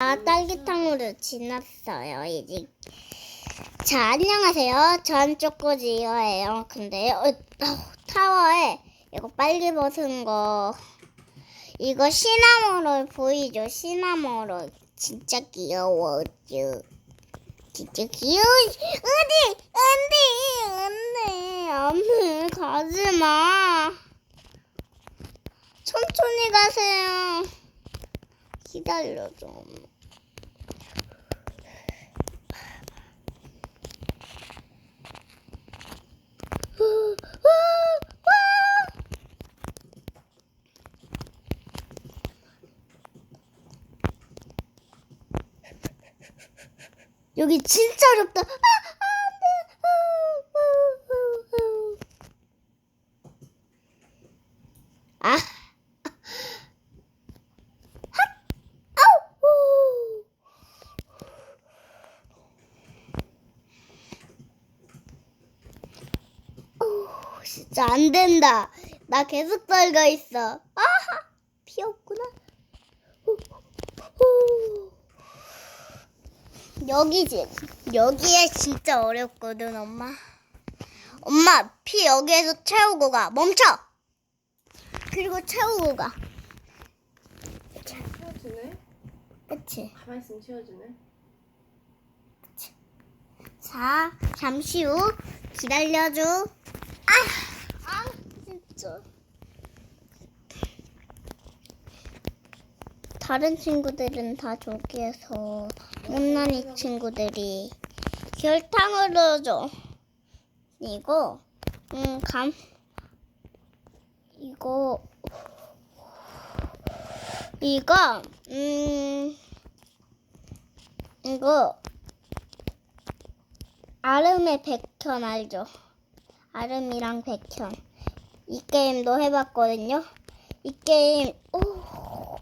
아, 딸기탕으로 지났어요, 이제. 자, 안녕하세요. 전 쪼꼬지어예요. 근데, 어, 어, 타워에 이거 빨리 벗은 거, 이거 시나모롤 보이죠? 시나모롤. 진짜 귀여워요. 진짜 귀여워. 어디, 안 돼, 안 돼, 안 돼. 가지 마. 천천히 가세요. 기다려줘. 여기 진짜 어렵다. 아, 안 돼. 아, 아, 아우! 오, 진짜 안 된다. 나 계속 떨고 있어. 아하, 피 없구나. 여기지. 여기에 진짜 어렵거든, 엄마. 엄마, 피 여기에서 채우고 가. 멈춰! 그리고 채우고 가. 그치? 가만히 있으면 채워지네. 자, 잠시 후 기다려줘. 아, 아, 진짜. 다른 친구들은 다 저기에서 못난이 친구들이 결탕을 줘. 이거, 음, 감, 이거, 이거, 음, 이거, 아름의 백현 알죠? 아름이랑 백현. 이 게임도 해봤거든요. 이 게임, 오,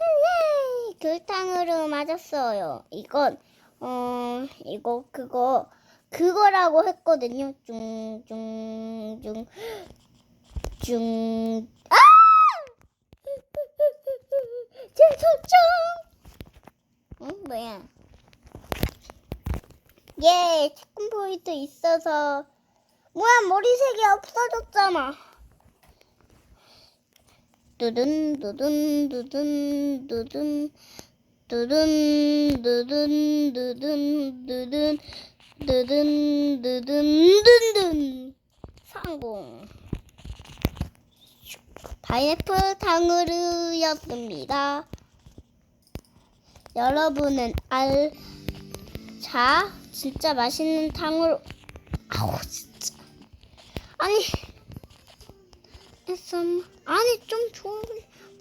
예, 교탕으로 맞았어요. 이건, 어, 이거, 그거, 그거라고 했거든요. 중, 중, 중, 중, 아! 제 소총! 응, 뭐야? 예, 체크 포인트 있어서 뭐야 머리색이 없어졌잖아. 두둔 두둔 두둔 두둔 두둔 두둔 두둔 두둔 두둔 두둔 두둔 성공. 파인애플 탕후루였습니다. 여러분은 알 자, 진짜 맛있는 탕후루. 아우, 진짜. 아니, 했어. 아니, 좀 좋은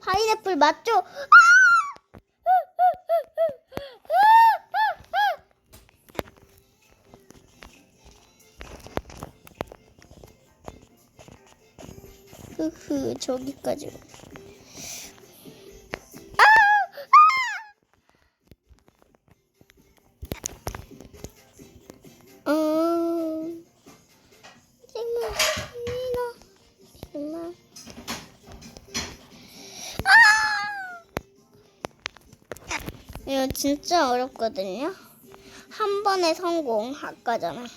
파인애플 맞죠? 아! 흐흐, 저기까지. 이거 진짜 어렵거든요. 한 번에 성공 아까잖아.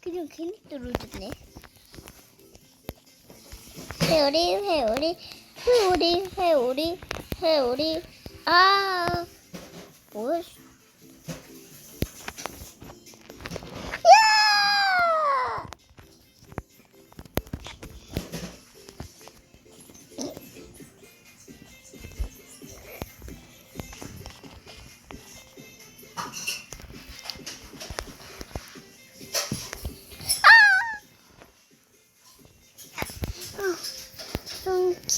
그냥 괜히 떨어졌네. 회오리 회오리 회오리 회오리 회오리 아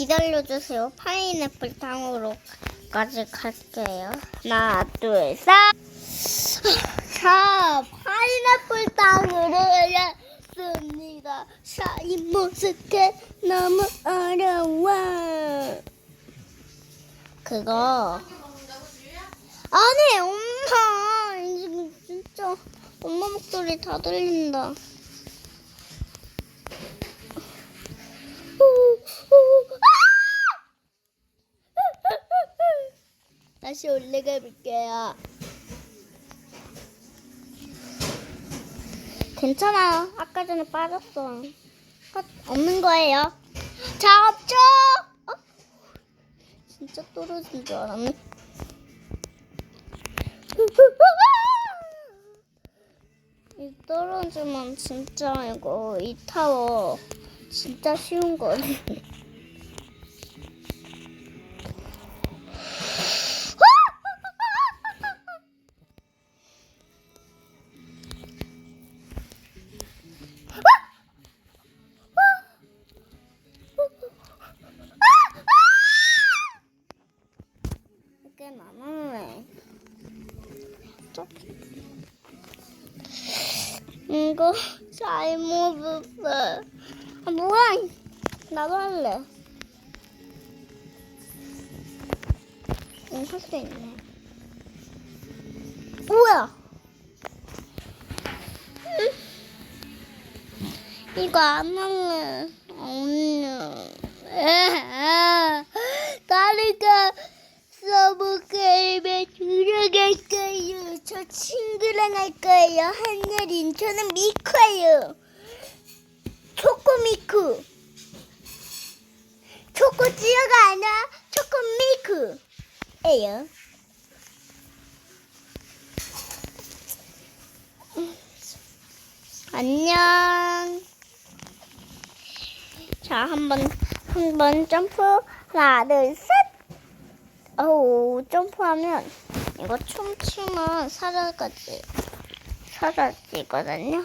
기다려주세요. 파인애플 탕으로까지 갈게요. 하나, 둘, 셋. 자, 파인애플 탕으로 열렸습니다. 샤인머스켓 너무 어려워. 그거. 아니, 엄마. 진짜 엄마 목소리 다 들린다. 다시 올라가 볼게요. 괜찮아요. 아까 전에 빠졌어. 끝. 없는 거예요. 자, 없죠? 어? 진짜 떨어진 줄 알았네. 이 떨어지면 진짜 이거 이 타워 진짜 쉬운 거네. 이거 잘못했어. 아, 뭐야? 나도 할래. 응, 할수 있네. 뭐야? 이거 안 할래. 언니. 나리가 서브 게임에 들어갈 거예요. 저 친구랑 할 거예요. 한예린, 저는 미코예요. 초코미쿠. 초코찌어가 아니라 초코미쿠예요. 안녕. 자, 한번 한번 점프 둘, 셋. 어우, 점프하면 이거 춤추면 사자까지 사라지거든요.